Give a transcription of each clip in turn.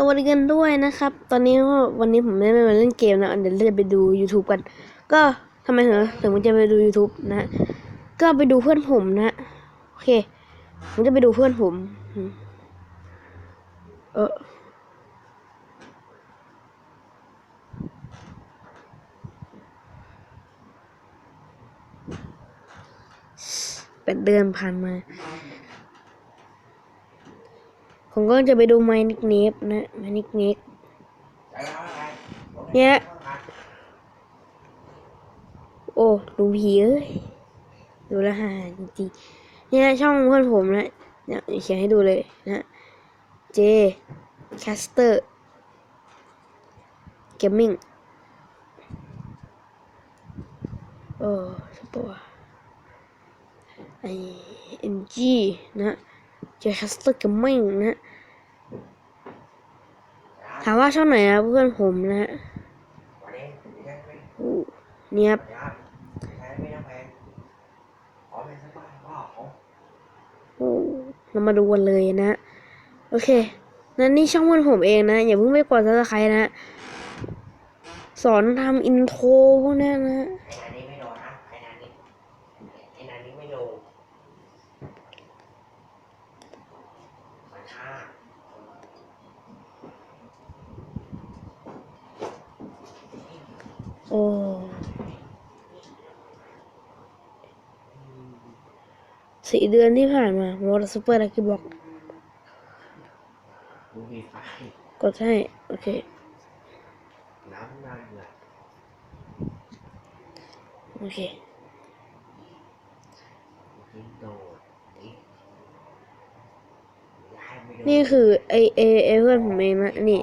สวัสดีกันด้วยนะครับ ตอนนี้วันนี้ผมไม่ได้มาเล่นเกมนะเดี๋ยวเราจะไปดู YouTube กัน ก็ทำไมเหรอถึงมันจะไปดู YouTube นะก็ไปดูเพื่อนผมนะโอเคผมจะไปดูเพื่อนผมอืมเออเป็นเดือนผ่านมา ผมก็จะไปดูไมนิกเนฟนะไมนิกเนฟเนี่ยโอ้ดูผีเอ้ยดูลวหาจริงๆเนี่ยช่องเพื่อนผมนะเนี่ยเขียนให้ดูเลยนะเจแคสเตอร์เกมมิ่งโอ้สปอร์ไอเอ็นจีนะ เจแคสเตอร์เกมมิ่งนะถามว่าช่องไหนนะเพื่อนผมนะอู้เนี่ยครับโอ้เรามาดูกันเลยนะ โอเค นั่นนี่ช่องเพื่อนผมเองนะ อย่าเพิ่งไปกดซับสไครต์นะ สอนทำอินโทรพวกนี้นะไอ้นันนี้ไม่โดนนะไอ้นันนี้ไอ้นันนี้ไม่โดนมันฆ่า โอ้สี่เดือนที่ผ่านมาวอร์ซูเปอร์ลักกี้บ็อกกดให้โอเคโอเคนี่คือไอเอไอเพื่อนผมเองนะนี่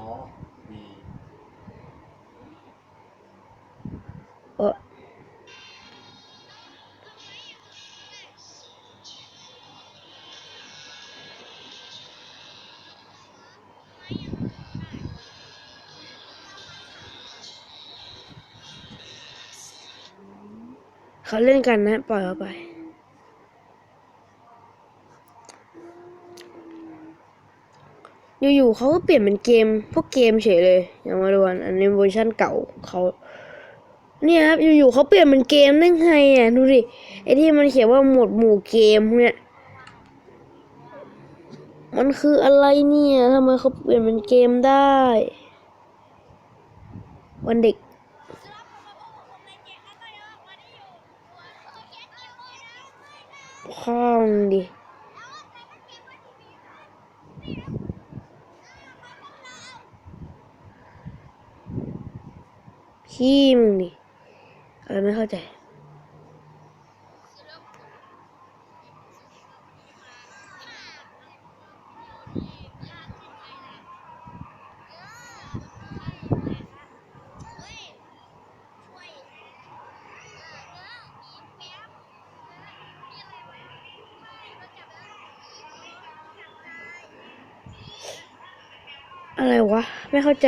เขาเล่นกันนะ ปล่อยเขาไปอยู่ๆเขาก็เปลี่ยนเป็นเกม พวกเกมเฉยเลย อย่างมาดูอันอันนี้เวอร์ชันเก่าเขาเนี่ยครับอยู่ๆเขาเปลี่ยนเป็นเกมได้ไงอะดูดิไอที่มันเขียนว่าหมวดหมู่เกมเนี่ยมันคืออะไรเนี่ยทำไมเขาเปลี่ยนเป็นเกมได้ วันเด็ก ข้องดิพี่มึงดิอะไรไม่เข้าใจ อะไรวะ ไม่เข้าใจ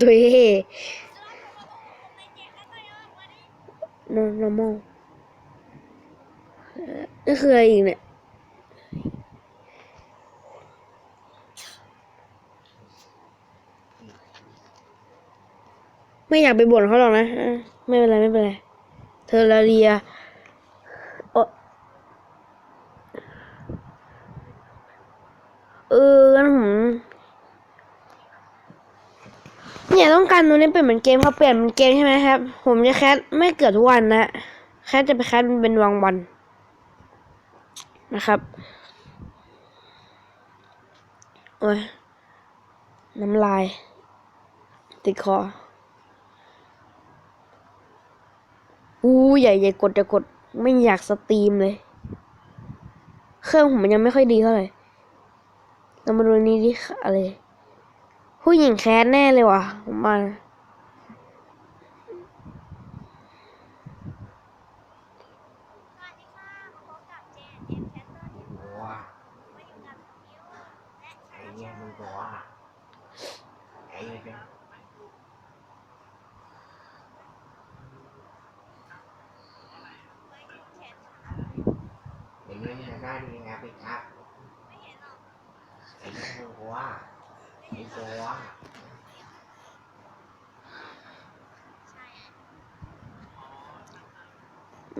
ตัวเอ no- normal เอ่อนี่คืออะไรอีกเนี่ยไม่อยากไปบ่นเขาหรอกนะอะไม่เป็นไร ไม่เป็นไร เธอลาเรียโอะ เอองั้นผมเนี่ยต้องการตัวนี้เป็นเหมือนเกมเขาเปลี่ยนเป็นเกมใช่ไหมครับ ผมจะแคสไม่เกิดทุกวันนะแคสจะไปแคสเป็นวันวันนะครับโอ้ยน้ำลาย ติดคออู้ใหญ่ใหญ่กดจะกด ไม่อยากสตรีมเลย เครื่องผมมันยังไม่ค่อยดีเท่าไหร่ เรามาดูนี้ดิอะไรผู้หญิงแคสแน่เลยว่ะผมว่านะหัวไอ้เนี่ยมึงหัวไอ้เนี่ยอย่างเงี้ยเนี่ยหน้าดีไงปิดครับไอ้ ตัวไอ้ตัว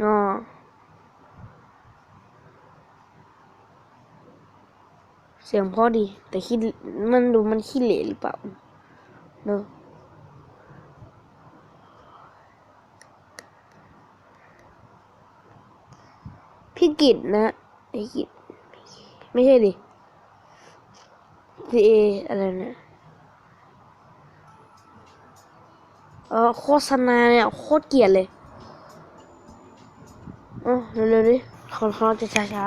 อ๋อเสียงเพอดี แต่ขี้มันดูมันขี้เหร่หรือเปล่าเนอะพี่กิตนะไอ้กิตไม่ใช่ดิ พีเออะไรนะเออโฆษณาเนี่ยโคตรเกลียดเลยอ๋อเร็วๆดิคนเขาจะช้า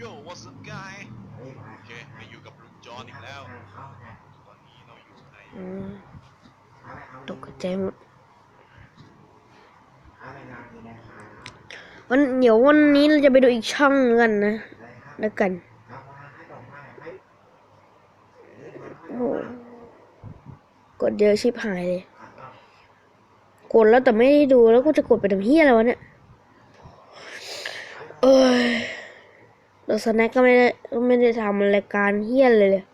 Yo what's up guy เฮ้ยมาโอเคมาอยู่กับลุงจอนอีกแล้วเข้านะตอนนี้เราอยู่ในๆอืมเอาไปเอาตกใจหมดเอาไปนอนดีนะคะวันเดี๋ยววันนี้เราจะไปดูอีกช่องหนึ่งกันนะเลยครับแล้วกัน เอาวางให้ดอกไม้ไหม โหกดเยอะชิบหายเลย กดแล้วแต่ไม่ได้ดูแล้วกูจะกดไปทำเฮียอะไรวะเนี่ยเอ้ยเราสแน็คก็ไม่ได้ก็ไม่ได้ทำรายการเฮียเลยเลย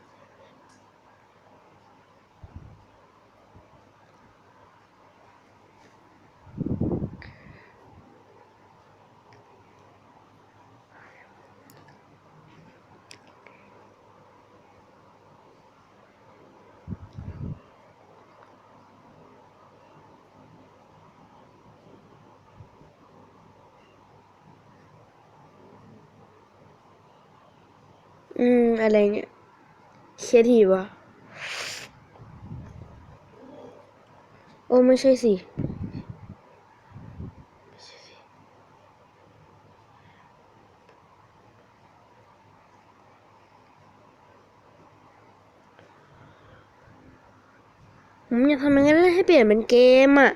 อืม อะไรเนี่ยเคยทีวะโอ้ไม่ใช่สิผมอยากทำยังไงให้เปลี่ยนเป็นเกมอะ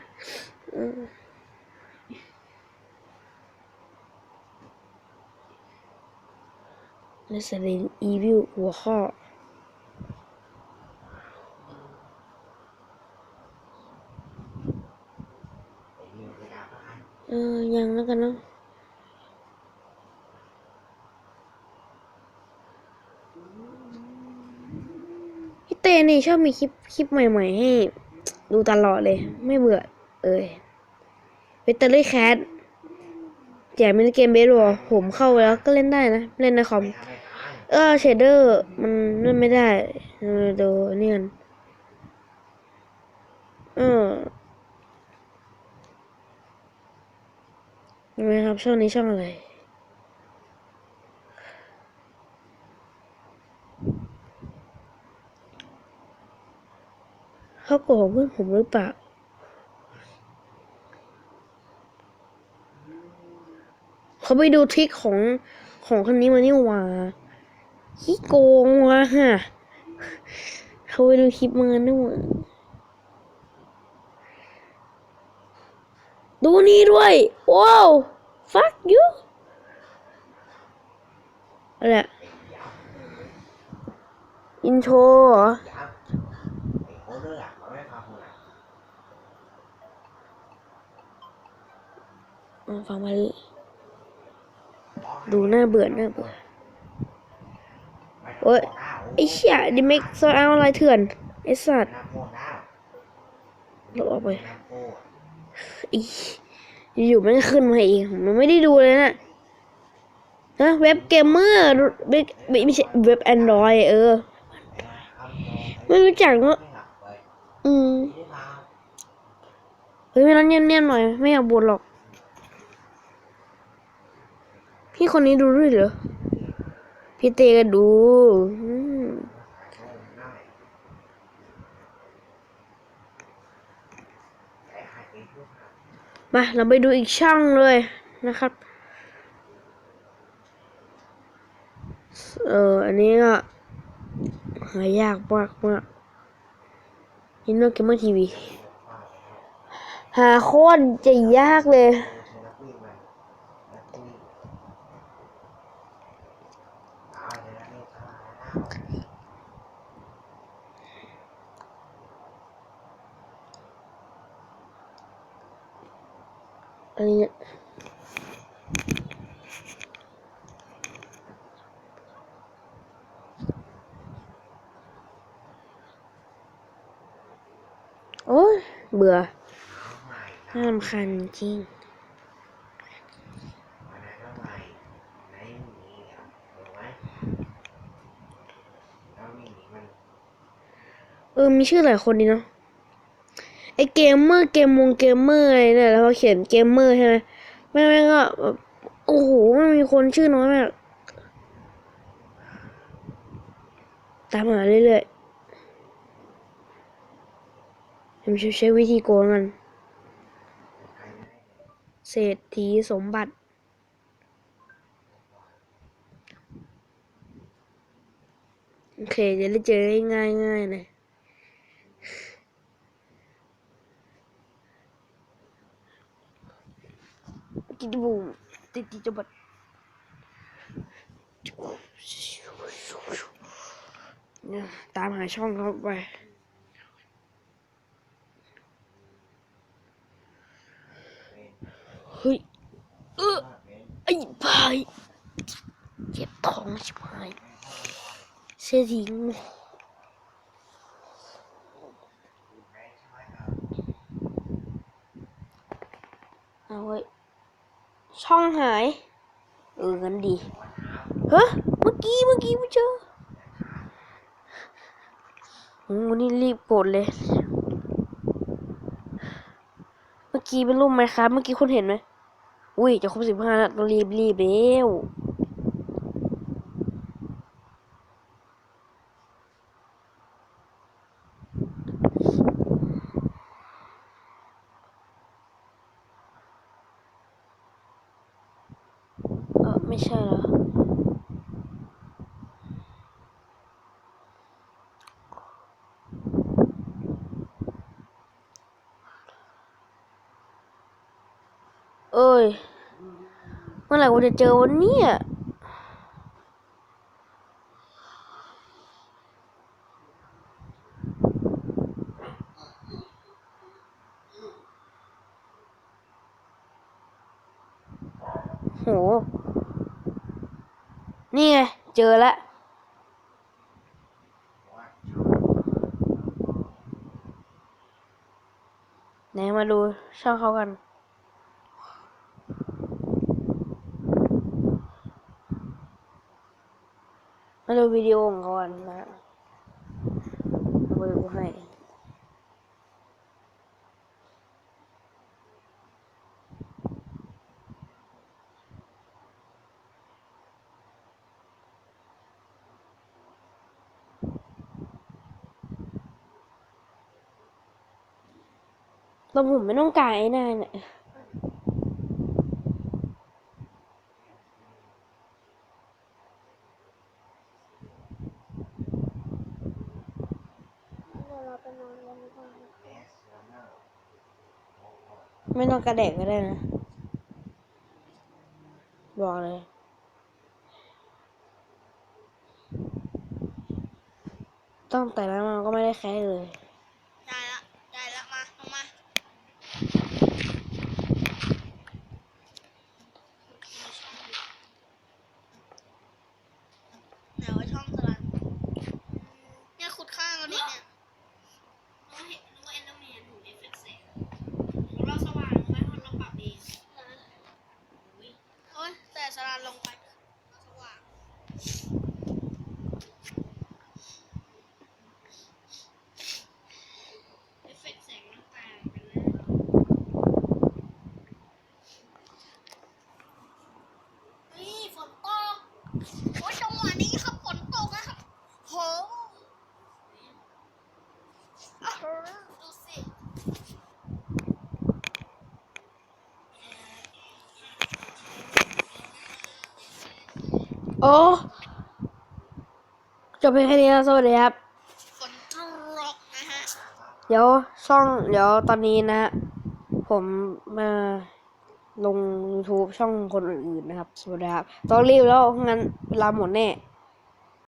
เออ Resident Evil หัวข้อไอ้นี่ไม่ได้เอาไปเออ ยังแล้วกันเนาะพี่เต้นี่ชอบมีคลิป คลิปใหม่ๆ ให้ ดูตลอดเลย ไม่เบื่อ เอ้ยเวตเตอรี่แคทแจกมินิเกมเบสบอลผมเข้าไปแล้วก็เล่นได้นะ เล่นในคอม เออเชดเดอร์ มันเล่นไม่ได้เราดูนี่กันเออยังไงครับช่องนี้ช่องอะไร เขาโกหกเพื่อนผมหรือเปล่าเขาไปดูทริคของของคนนี้มานี่หว่า ขี้โกงว่ะฮะเขาไปดูคลิปมาด้วยว่ะดูนี่ด้วย ว้าว fuck you อะไรอะอินโทรเหรอเดี๋ยวไอ้โคเดอร์อะเขาไม่พาคุณอะอะฟังมาดิดูน่าเบื่อน่าเบื่อ โอ๊ยไอ้เชี่ยดิเมกโซเอาอะไรเถื่อน ไอ้สัตว์ลบออกไปอีอยู่ๆมันขึ้นมาเองผมยังไม่ได้ดูเลยนะนะเว็บเกมเมอร์ไม่ไม่ไม่ใช่เว็บแอนดรอยเออ ไม่รู้จักเนอะอืมเฮ้ยไม่นั้นเนียนๆหน่อย ไม่อยากบ่นหรอก พี่คนนี้ดูด้วยเหรอ พี่เตก็ดูมโอ้ได้ไอ้ใครไปพูดหามาเราไปดูอีกช่องเลยนะครับ เอออันนี้ก็หายากมากมากยินโนเกมเมอร์ทีวีหาโคตรจะยากเลย อะไรเงี้ยโอ้ยเบื่อน่ารำคาญจริงเออ มีชื่อหลายคนดีเนาะ เกมเมอร์เกมมงเกมเมอร์อะไรเนี่ยแล้วพอเขียนเกมเมอร์ใช่ไหมแม่แม่ก็โอ้โหมันมีคนชื่อน้อยมากตามหาเรื่อยๆผมใช้วิธีโกงกันเศรษฐีสมบัติโอเคเดี๋ยวได้เจอง่ายง่ายๆเลย กินบูมติดติดจบัดตามหาช่องเขาไปเฮ้ยเออไอ้พายเจ็บท้องชิบหายเสียิงเอาไว้ ช่องหาย เอองั้นดีเฮ้ยเมื่อกี้เมื่อกี้ไม่เจอโอ้วันนี้รีบกดเลย เมื่อกี้เป็นรูปไหมครับ เมื่อกี้คุณเห็นไหมอุ้ยจะครบสิบห้าแล้วต้องรีบรีบเร็วเออไม่ใช่เหรอ เอ้ย เมื่อไหร่กูจะเจอวันนี้โห นี่ไง เจอแล้วไหนมาดูช่องเขากัน มาดูวิดีโอของเขาก่อนนะเอาไปดูให้เราผมไม่ต้องการไอ้นั่น ไม่ต้องกระแดกก็ได้นะ บอกเลยต้องแต่ละมันก็ไม่ได้แค่เลย ได้ละได้ละมาลงมาไหนว่าช่องสลันเนี่ยขุดข้างเราดิเนี่ยเราเห็นนึกว่าเอ็นเดอร์แมนถูกเอฟเฟกต์แสงของเราสว่างไหมเพราะเราปรับเองอุ๊ยโอ้ยแต่สลันลงไปเราสว่างเอฟเฟกต์แสงมันต่างกันนะนี่ฝนตก โอ้ยจังหวะนี้ครับฝนตกนะครับโหอะดูสิ โอ้จบเพียงแค่นี้แล้วสวัสดีครับฝนตกนะฮะเดี๋ยวช่องเดี๋ยวตอนนี้นะ ผมมาลง YouTube ช่องคนอื่นๆนะครับ สวัสดีครับ ต้องรีบแล้วงั้นเวลาหมดแน่